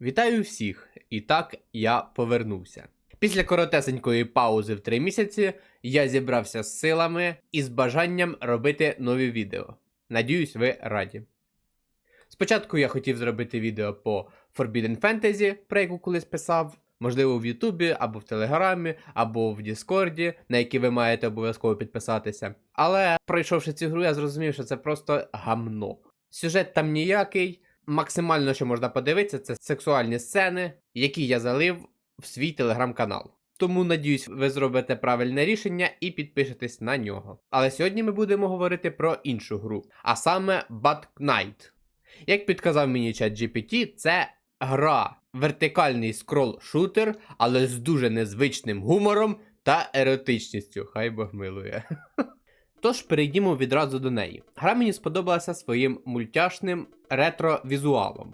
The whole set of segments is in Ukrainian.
Вітаю всіх! І так я повернувся. Після коротесенької паузи в 3 місяці я зібрався з силами і з бажанням робити нові відео. Надіюсь, ви раді. Спочатку я хотів зробити відео по Forbidden Fantasy, про яку колись писав, можливо, в Ютубі, або в Телеграмі, або в Діскорді, на які ви маєте обов'язково підписатися. Але пройшовши цю гру, я зрозумів, що це просто гамно. Сюжет там ніякий. Максимально, що можна подивитися, це сексуальні сцени, які я залив в свій телеграм-канал. Тому надіюсь, ви зробите правильне рішення і підпишетесь на нього. Але сьогодні ми будемо говорити про іншу гру, а саме Bad Knight. Як підказав мені чат GPT, це гра, вертикальний скрол-шутер, але з дуже незвичним гумором та еротичністю. Хай Бог милує. Тож перейдімо відразу до неї. Гра мені сподобалася своїм мультяшним ретро-візуалом.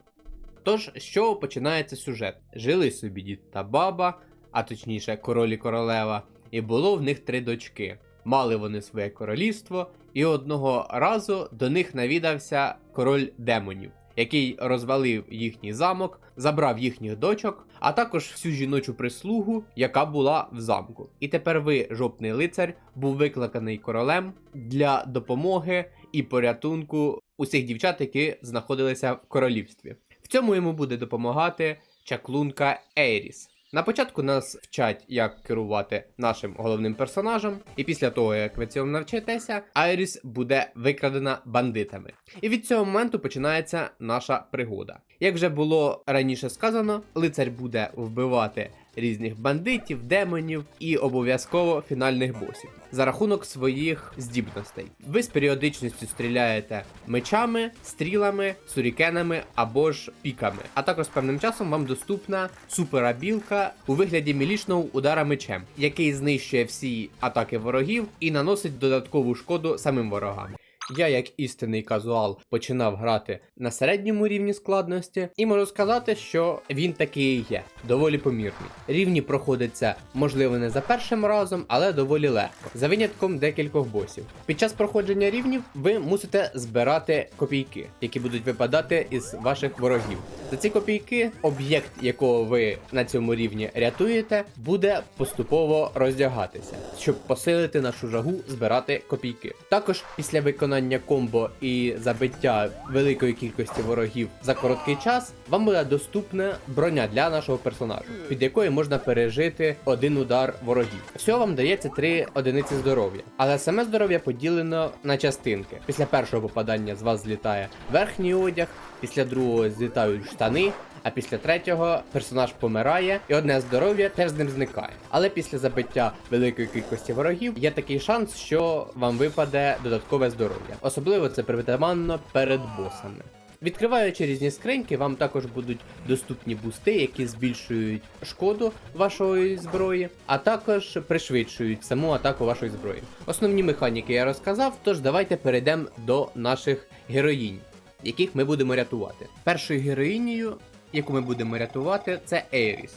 Тож, з чого починається сюжет? Жили собі дід та баба, а точніше король і королева, і було в них три дочки. Мали вони своє королівство, і одного разу до них навідався король демонів, який розвалив їхній замок, забрав їхніх дочок, а також всю жіночу прислугу, яка була в замку. І тепер ви, жопний лицар, був викликаний королем для допомоги і порятунку усіх дівчат, які знаходилися в королівстві. В цьому йому буде допомагати чаклунка Ейріс. На початку нас вчать, як керувати нашим головним персонажем, і після того, як ви цьому навчитеся, Айріс буде викрадена бандитами. І від цього моменту починається наша пригода. Як вже було раніше сказано, лицар буде вбивати різних бандитів, демонів і обов'язково фінальних босів за рахунок своїх здібностей. Ви з періодичністю стріляєте мечами, стрілами, сурікенами або ж піками. А також з певним часом вам доступна суперабілка у вигляді мілічного удара мечем, який знищує всі атаки ворогів і наносить додаткову шкоду самим ворогам. Я, як істинний казуал, починав грати на середньому рівні складності, і можу сказати, що він такий і є, доволі помірний. Рівні проходяться, можливо, не за першим разом, але доволі легко, за винятком декількох босів. Під час проходження рівнів ви мусите збирати копійки, які будуть випадати із ваших ворогів. За ці копійки об'єкт, якого ви на цьому рівні рятуєте, буде поступово роздягатися, щоб посилити нашу жагу збирати копійки. Також після виконання комбо і забиття великої кількості ворогів за короткий час, вам буде доступна броня для нашого персонажу, під якою можна пережити один удар ворогів. Всього вам дається 3 одиниці здоров'я, але саме здоров'я поділено на частинки. Після першого попадання з вас злітає верхній одяг, після другого злітають штани. А після третього персонаж помирає, і одне здоров'я теж з ним зникає. Але після забиття великої кількості ворогів є такий шанс, що вам випаде додаткове здоров'я. Особливо це притаманно перед босами. Відкриваючи різні скриньки, вам також будуть доступні бусти, які збільшують шкоду вашої зброї, а також пришвидшують саму атаку вашої зброї. Основні механіки я розказав, тож давайте перейдемо до наших героїнь, яких ми будемо рятувати. Першою героїнею, яку ми будемо рятувати, це Ейріс.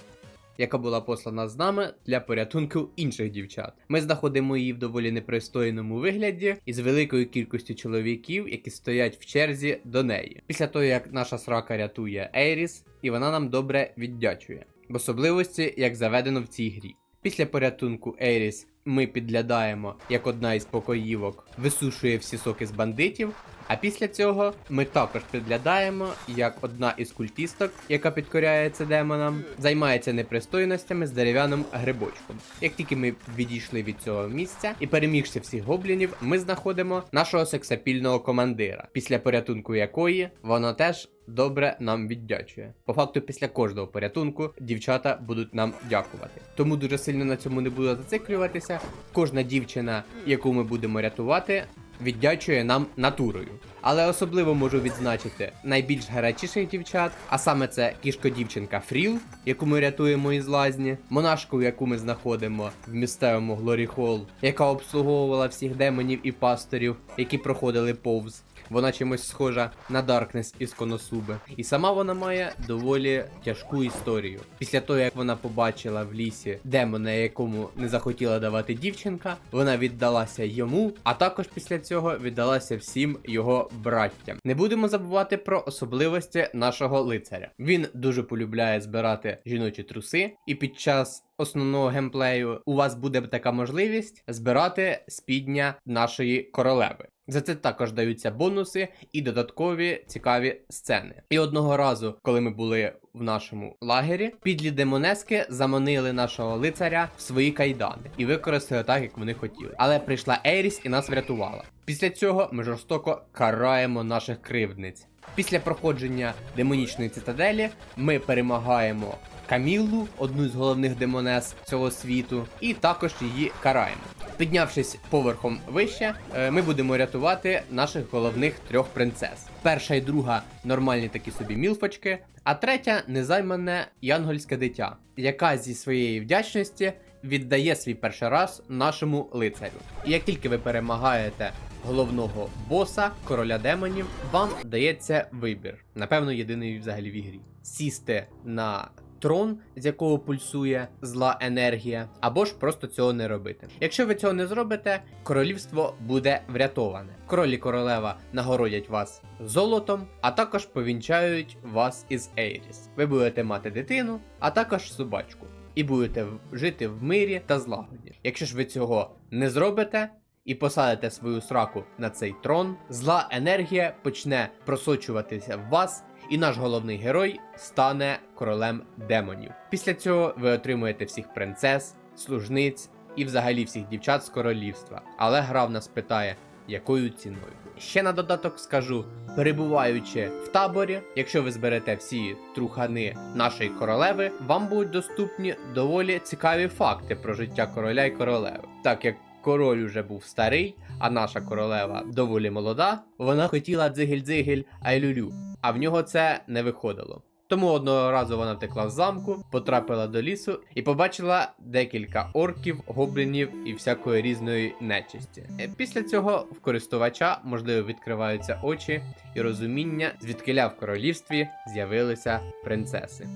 Яка була послана з нами для порятунку інших дівчат. Ми знаходимо її в доволі непристойному вигляді із великою кількістю чоловіків, які стоять в черзі до неї. Після того, як наша срака рятує Ейріс, і вона нам добре віддячує. В особливості, як заведено в цій грі. Після порятунку Ейріс ми підглядаємо, як одна із покоївок висушує всі соки з бандитів. А після цього ми також підглядаємо, як одна із культісток, яка підкоряється демонам, займається непристойностями з дерев'яним грибочком. Як тільки ми відійшли від цього місця і перемігши всіх гоблінів, ми знаходимо нашого сексапільного командира, після порятунку якої вона теж добре нам віддячує. По факту, після кожного порятунку дівчата будуть нам дякувати. Тому дуже сильно на цьому не буду зациклюватися. Кожна дівчина, яку ми будемо рятувати, віддячує нам натурою. Але особливо можу відзначити найбільш гарячіших дівчат, а саме це кішко-дівчинка Фріл, яку ми рятуємо із лазні, монашку, яку ми знаходимо в місцевому Глорі Холл, яка обслуговувала всіх демонів і пасторів, які проходили повз. Вона чимось схожа на Даркнес із Коносуби. І сама вона має доволі тяжку історію. Після того, як вона побачила в лісі демона, якому не захотіла давати дівчинка, вона віддалася йому, а також після цього віддалася всім його браттям. Не будемо забувати про особливості нашого лицаря. Він дуже полюбляє збирати жіночі труси, і під час основного геймплею у вас буде така можливість збирати спідня нашої королеви. За це також даються бонуси і додаткові цікаві сцени. І одного разу, коли ми були в нашому лагері, підлі демонески заманили нашого лицаря в свої кайдани і використали так, як вони хотіли. Але прийшла Ейріс і нас врятувала. Після цього ми жорстоко караємо наших кривдниць. Після проходження демонічної цитаделі ми перемагаємо Каміллу, одну з головних демонес цього світу, і також її караємо. Піднявшись поверхом вище, е, ми будемо рятувати наших головних трьох принцес. Перша і друга нормальні такі собі мілфочки, а третя незаймане янгольське дитя, яка зі своєї вдячності віддає свій перший раз нашому лицарю. І як тільки ви перемагаєте головного боса, короля демонів, вам дається вибір. Напевно, єдиний взагалі в ігрі. Сісти на трон, з якого пульсує зла енергія, або ж просто цього не робити. Якщо ви цього не зробите, королівство буде врятоване. Король і королева нагородять вас золотом, а також повінчають вас із Ейріс. Ви будете мати дитину, а також собачку. І будете жити в мирі та злагоді. Якщо ж ви цього не зробите, і посадите свою сраку на цей трон, зла енергія почне просочуватися в вас, і наш головний герой стане королем демонів. Після цього ви отримуєте всіх принцес, служниць і взагалі всіх дівчат з королівства. Але гра в нас питає, якою ціною. Ще на додаток скажу, перебуваючи в таборі, якщо ви зберете всі трухани нашої королеви, вам будуть доступні доволі цікаві факти про життя короля і королеви. Так як король уже був старий, а наша королева доволі молода, вона хотіла дзигель-дзигель айлюлю, а в нього це не виходило. Тому одного разу вона втекла з замку, потрапила до лісу і побачила декілька орків, гоблінів і всякої різної нечисті. Е, Після цього в користувача можливо відкриваються очі і розуміння, звідкиля в королівстві з'явилися принцеси.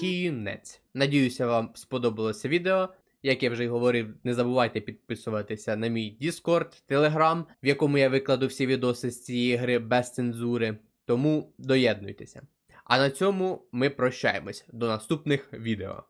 Кінець. Надіюся, вам сподобалося відео. Як я вже й говорив, не забувайте підписуватися на мій Discord, Telegram, в якому я викладу всі відоси з цієї гри без цензури. Тому доєднуйтеся. А на цьому ми прощаємось до наступних відео.